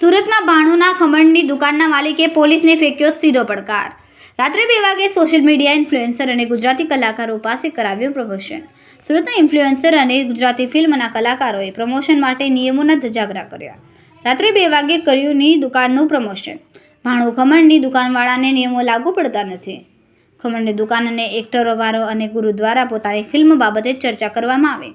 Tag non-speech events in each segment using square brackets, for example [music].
સુરતમાં ભાણુના ખમણની દુકાનના માલિકે પોલીસને ફેંક્યો સીધો પડકાર. રાત્રે બે વાગે સોશિયલ મીડિયા ઇન્ફ્લુએન્સર અને ગુજરાતી કલાકારો પાસે કરાવ્યું પ્રમોશન. સુરતના ઇન્ફ્લુએન્સર અને ગુજરાતી ફિલ્મના કલાકારોએ પ્રમોશન માટે નિયમોના ધજાગરા કર્યા. રાત્રે બે વાગે કર્યુંની દુકાનનું પ્રમોશન. ભાણું ખમણની દુકાનવાળાને નિયમો લાગુ પડતા નથી. ખમણની દુકાન અને એક્ટરો વારો અને ગુરુ દ્વારા પોતાની ફિલ્મ બાબતે ચર્ચા કરવામાં આવે.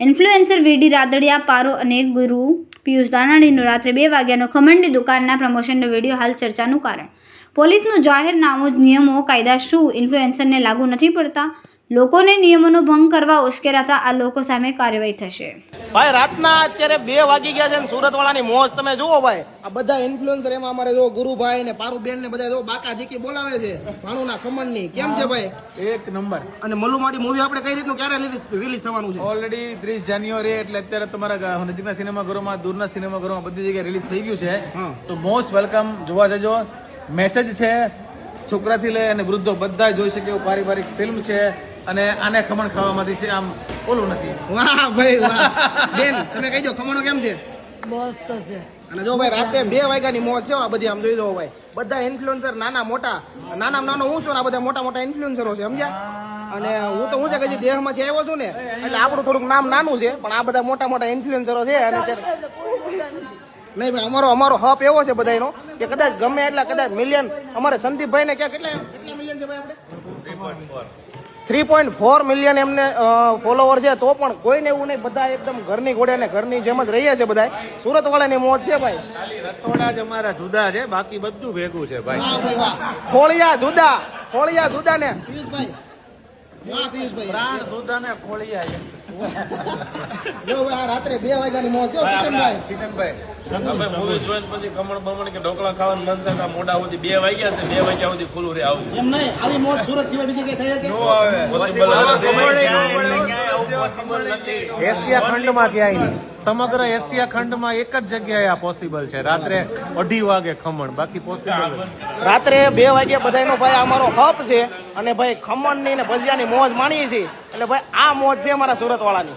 ઇન્ફ્લુએન્સર વીડી રાદડિયા પારો અને ગુરુ પિયુષ દાનાણીનો રાત્રે બે વાગ્યાનો ખમંડી દુકાનના પ્રમોશનનો વીડિયો હાલ ચર્ચાનું કારણ. પોલીસનું જાહેરનામું, નિયમો, કાયદા શું? ઇન્ફ્લુએન્સરને લાગુ નથી પડતા? લોકોને નિયમોનો ભંગ કરવા ઉશ્કેરાતા આ લોકો સામે કાર્યવાહી થશે. ભાઈ રાતના અત્યારે બે વાગી ગયા છે ને સુરત વાળાની મોજ તમે જુઓ ભાઈ. આ બધા ઇન્ફ્લુએન્સર એમાં અમારે જો ગુરુભાઈ ને પારુબેન ને બધા જો બાકા જીકી બોલાવે છે ભાણુના ખમણની કેમ છે ભાઈ? એક નંબર. અને મલ્લુમાડી મૂવી આપણે કઈ રીતનું ક્યારે રિલીઝ થવાનું છે? ઓલરેડી ત્રીસ જાન્યુઆરી એટલે અત્યારે તમારા નજીકના સિનેમાઘરોમાં દૂરના સિનેમાઘરોમાં બધી જગ્યાએ રિલીઝ થઈ ગયું છે. તો મોસ્ટ વેલકમ જોવા જજો. મેસેજ છે છોકરાથી લઈ અને વૃદ્ધો બધા જોઈ શકે એવું પારિવારિક ફિલ્મ છે. અને આને ખમણ ખાવામાંથી છે આમ ઓલું નથી. વાહ ભાઈ વાહ. [laughs] બેન તમે કહી દો ખમણો કેમ છે? મસ્ત છે. અને જો ભાઈ રાતે બે વાગ્યાની મોજ છે આ બધી આમ જોઈ દો ભાઈ. બધા ઇન્ફ્લુએન્સર નાના મોટા નાના નાનો હું છું ને આ બધા મોટા મોટા ઇન્ફ્લુએન્સરો છે સમજ્યા? અને હું તો હું છે કે જે દેહમાંથી આવ્યો છું ને એટલે આપણું થોડુંક નામ નાનું છે પણ આ બધા મોટા મોટા ઇન્ફ્લુએન્સરો છે અને નહીં ભાઈ અમારો અમારો હપ એવો છે બધાનો કે કદાચ ગમે એટલા કદાચ મિલિયન અમારે સંદીપભાઈ ને ક્યાં કેટલા કેટલા મિલિયન છે ભાઈ આપણે? થ્રી પોઈન્ટ ફોર મિલિયન એમને ફોલોવર છે. તો પણ કોઈને એવું નહીં બધા એકદમ ઘરની ઘોડે ને ઘરની જેમ જ રહીએ છે બધા સુરત વાળાની મોજ છે ભાઈ. ખાલી રસોડા જ અમારા જુદા છે બાકી બધું ભેગું છે ભાઈ. ખોળિયા જુદા ખોળિયા જુદા ને. પિયુષભાઈ પ્રાણ જુદા ને ખોળિયા છે. જો ભાઈ આ રાત્રે બે વાગ્યાની મોજ છે કિશનભાઈ. કિશનભાઈ અમે મૂવી જોઈને પછી ખમણ બમણ કે ઢોકળા ખાવાનું મન થાય મોડા સુધી બે વાગ્યા છે બે વાગ્યા સુધી ખુલ્લું રે આવું. એમ નહીં આવી મોજ સુરત સિવાય બીજી કઈ થઈ શકે? એશિયા ખંડમાં ક્યાંય સમગ્ર એશિયા ખંડમાં એક જ જગ્યાએ આ પોસિબલ છે. રાત્રે અઢી વાગે ખમણ બાકી પોસિબલ રાત્રે બે વાગે બધાનો ભાઈ અમારો હપ છે. અને ભાઈ ખમણની ને ભજીયાની મોજ માણીએ છીએ. એટલે ભાઈ આ મોજ છે અમારા સુરત વાળાની